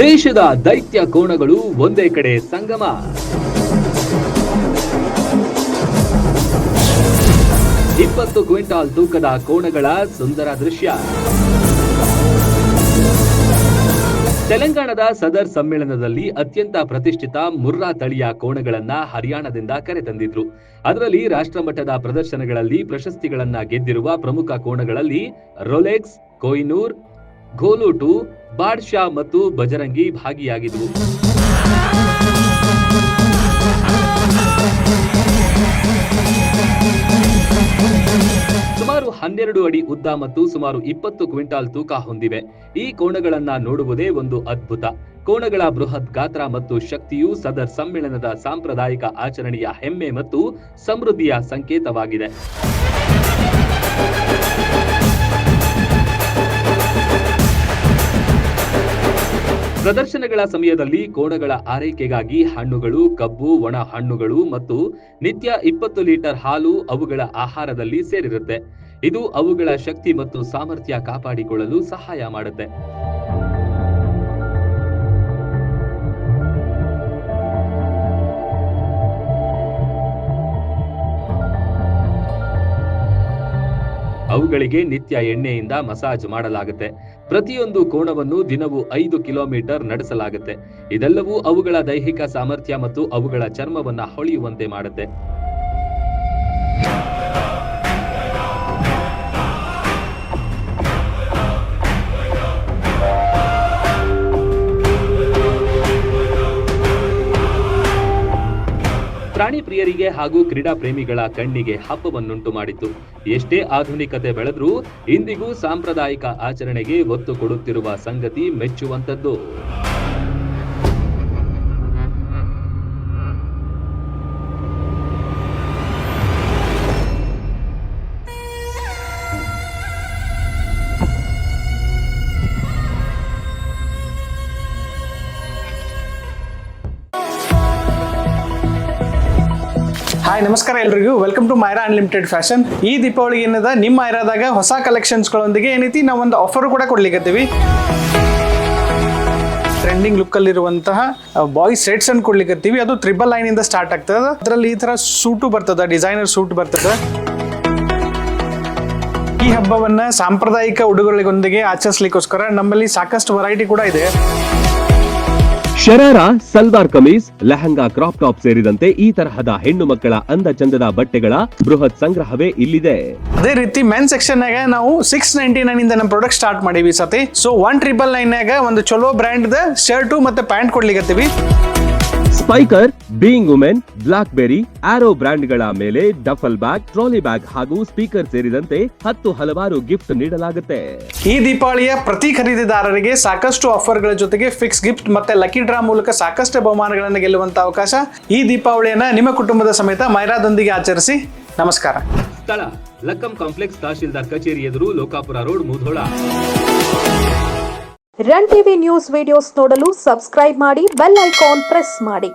ದೇಶದ ದೈತ್ಯ ಕೋಣಗಳು ಒಂದೇ ಕಡೆ ಸಂಗಮ. ಇಪ್ಪತ್ತು ಕ್ವಿಂಟಾಲ್ ತೂಕದ ಕೋಣಗಳ ಸುಂದರ ದೃಶ್ಯ. ತೆಲಂಗಾಣದ ಸದರ್ ಸಮ್ಮೇಳನದಲ್ಲಿ ಅತ್ಯಂತ ಪ್ರತಿಷ್ಠಿತ ಮುರ್ರಾ ತಳಿಯ ಕೋಣಗಳನ್ನ ಹರಿಯಾಣದಿಂದ ಕರೆತಂದಿದ್ರು ಅದರಲ್ಲಿ ರಾಷ್ಟ್ರಮಟ್ಟದ ಪ್ರದರ್ಶನಗಳಲ್ಲಿ ಪ್ರಶಸ್ತಿಗಳನ್ನ ಗೆದ್ದಿರುವ ಪ್ರಮುಖ ಕೋಣಗಳಲ್ಲಿ ರೊಲೆಕ್ಸ್, ಕೊಯ್ನೂರ್ ಘೋಲುಟು ಬಾಡ್ಶಾ ಮತ್ತು ಬಜರಂಗಿ ಭಾಗಿಯಾಗಿದ್ವು. ಸುಮಾರು ಹನ್ನೆರಡು ಅಡಿ ಉದ್ದ ಮತ್ತು ಸುಮಾರು ಇಪ್ಪತ್ತು ಕ್ವಿಂಟಾಲ್ ತೂಕ ಹೊಂದಿವೆ. ಈ ಕೋಣಗಳನ್ನ ನೋಡುವುದೇ ಒಂದು ಅದ್ಭುತ. ಕೋಣಗಳ ಬೃಹತ್ ಗಾತ್ರ ಮತ್ತು ಶಕ್ತಿಯು ಸದರ್ ಸಮ್ಮೇಳನದ ಸಾಂಪ್ರದಾಯಿಕ ಆಚರಣೆಯ ಹೆಮ್ಮೆ ಮತ್ತು ಸಮೃದ್ಧಿಯ ಸಂಕೇತವಾಗಿದೆ. ಪ್ರದರ್ಶನಗಳ ಸಮಯದಲ್ಲಿ ಕೋಣಗಳ ಆರೈಕೆಗಾಗಿ ಹಣ್ಣುಗಳು, ಕಬ್ಬು, ಒಣ ಹಣ್ಣುಗಳು ಮತ್ತು ನಿತ್ಯ ಇಪ್ಪತ್ತು ಲೀಟರ್ ಹಾಲು ಅವುಗಳ ಆಹಾರದಲ್ಲಿ ಸೇರಿರುತ್ತೆ. ಇದು ಅವುಗಳ ಶಕ್ತಿ ಮತ್ತು ಸಾಮರ್ಥ್ಯ ಕಾಪಾಡಿಕೊಳ್ಳಲು ಸಹಾಯ ಮಾಡುತ್ತೆ. ಅವುಗಳಿಗೆ ನಿತ್ಯ ಎಣ್ಣೆಯಿಂದ ಮಸಾಜ್ ಮಾಡಲಾಗುತ್ತೆ. ಪ್ರತಿಯೊಂದು ಕೋಣವನ್ನು ದಿನವೂ ಐದು ಕಿಲೋಮೀಟರ್ ನಡೆಸಲಾಗುತ್ತೆ. ಇದೆಲ್ಲವೂ ಅವುಗಳ ದೈಹಿಕ ಸಾಮರ್ಥ್ಯ ಮತ್ತು ಅವುಗಳ ಚರ್ಮವನ್ನ ಹೊಳೆಯುವಂತೆ ಮಾಡುತ್ತೆ. ಪ್ರಾಣಿ ಪ್ರಿಯರಿಗೆ ಹಾಗೂ ಕ್ರೀಡಾ ಪ್ರೇಮಿಗಳ ಕಣ್ಣಿಗೆ ಹಬ್ಬವನ್ನುಂಟು ಮಾಡಿತು ಎಷ್ಟೇ ಆಧುನಿಕತೆ ಬೆಳೆದ್ರೂ ಇಂದಿಗೂ ಸಾಂಪ್ರದಾಯಿಕ ಆಚರಣೆಗೆ ಒತ್ತು ಕೊಡುತ್ತಿರುವ ಸಂಗತಿ ಮೆಚ್ಚುವಂತದ್ದು ಹಾಯ್, ನಮಸ್ಕಾರ ಎಲ್ರಿಗೂ. Welcome to Myra unlimited fashion ಈ ದೀಪಾವಳಿ ಏನದ ನಿಮ್ಮ ಮೈರಾದಾಗ ಹೊಸ ಕಲೆಕ್ಷನ್ಸ್ಗಳೊಂದಿಗೆ ಏನೈತಿ ನಾವು ಒಂದು ಆಫರ್ ಕೂಡ ಕೊಡ್ಲಿಕ್ಕತ್ತೀವಿ ಟ್ರೆಂಡಿಂಗ್ ಲುಕ್ ಅಲ್ಲಿರುವಂತಹ ಬಾಯ್ಸ್ ಸೆಟ್ಸ್ ಅನ್ನು ಕೊಡ್ಲಿಕ್ಕತ್ತೀವಿ ಅದು ತ್ರಿಬಲ್ ಲೈನ್ ಇಂದ ಸ್ಟಾರ್ಟ್ ಆಗ್ತದೆ. ಅದರಲ್ಲಿ ಈ ತರ ಸೂಟು ಬರ್ತದ ಡಿಸೈನರ್ ಸೂಟ್ ಬರ್ತದ. ಈ ಹಬ್ಬವನ್ನ ಸಾಂಪ್ರದಾಯಿಕ ಉಡುಗೊರೆಗಳೊಂದಿಗೆ ಆಚರಿಸ್ಲಿಕ್ಕೋಸ್ಕರ ನಮ್ಮಲ್ಲಿ ಸಾಕಷ್ಟು ವೆರೈಟಿ ಕೂಡ ಇದೆ. ಶರಾರ, ಸಲ್ವಾರ್ ಕಮೀಸ್, ಲೆಹಂಗಾ ಕ್ರಾಪ್ ಟಾಪ್ ಸೇರಿದಂತೆ ಈ ತರಹದ ಹೆಣ್ಣು ಮಕ್ಕಳ ಅಂದ ಚಂದದ ಬಟ್ಟೆಗಳ ಬೃಹತ್ ಸಂಗ್ರಹವೇ ಇಲ್ಲಿದೆ. ಅದೇ ರೀತಿ ಮೆನ್ ಸೆಕ್ಷನ್ ನಾಗ ನಾವು ಸಿಕ್ಸ್ ನೈಂಟಿ ನೈನ್ ಇಂದ ನಮ್ಮ ಪ್ರಾಡಕ್ಟ್ ಸ್ಟಾರ್ಟ್ ಮಾಡೀವಿ ಸತಿ. ಸೊ ಒನ್ ಟ್ರಿಪಲ್ ನೈನ್ ನಾಗ ಒಂದು ಚಲೋ ಬ್ರ್ಯಾಂಡ್ ಶರ್ಟು ಮತ್ತೆ pant ಕೊಡ್ಲಿಕತ್ತೀವಿ. Spykar Being Human Blackberrys Arrow ಬ್ರ್ಯಾಂಡ್ಗಳ ಮೇಲೆ ಡಫಲ್ ಬ್ಯಾಗ್ ಟ್ರಾಲಿ ಬ್ಯಾಗ್ ಹಾಗೂ ಸ್ಪೀಕರ್ ಸೇರಿದಂತೆ ಹತ್ತು ಹಲವಾರು ಗಿಫ್ಟ್ ನೀಡಲಾಗುತ್ತೆ. ಈ ದೀಪಾವಳಿಯ ಪ್ರತಿ ಖರೀದಿದಾರರಿಗೆ ಸಾಕಷ್ಟು ಆಫರ್ಗಳ ಜೊತೆಗೆ ಫಿಕ್ಸ್ ಗಿಫ್ಟ್ ಮತ್ತೆ ಲಕ್ಕಿ ಡ್ರಾ ಮೂಲಕ ಸಾಕಷ್ಟು ಬಹುಮಾನಗಳನ್ನು ಗೆಲ್ಲುವಂತ ಅವಕಾಶ ಈ ದೀಪಾವಳಿಯನ್ನ ನಿಮ್ಮ ಕುಟುಂಬದ ಸಮೇತ ಮೈರಾದೊಂದಿಗೆ ಆಚರಿಸಿ. ನಮಸ್ಕಾರ. ಸ್ಥಳ ಲಕ್ಕಂ ಕಾಂಪ್ಲೆಕ್ಸ್ ತಹಶೀಲ್ದಾರ್ ಕಚೇರಿ ಎದುರು Lokapura road Mudhol. Run TV news videos ನೋಡಲು ಸಬ್ಸ್ಕ್ರೈಬ್ ಮಾಡಿ ಬೆಲ್ ಐಕಾನ್ ಪ್ರೆಸ್ ಮಾಡಿ.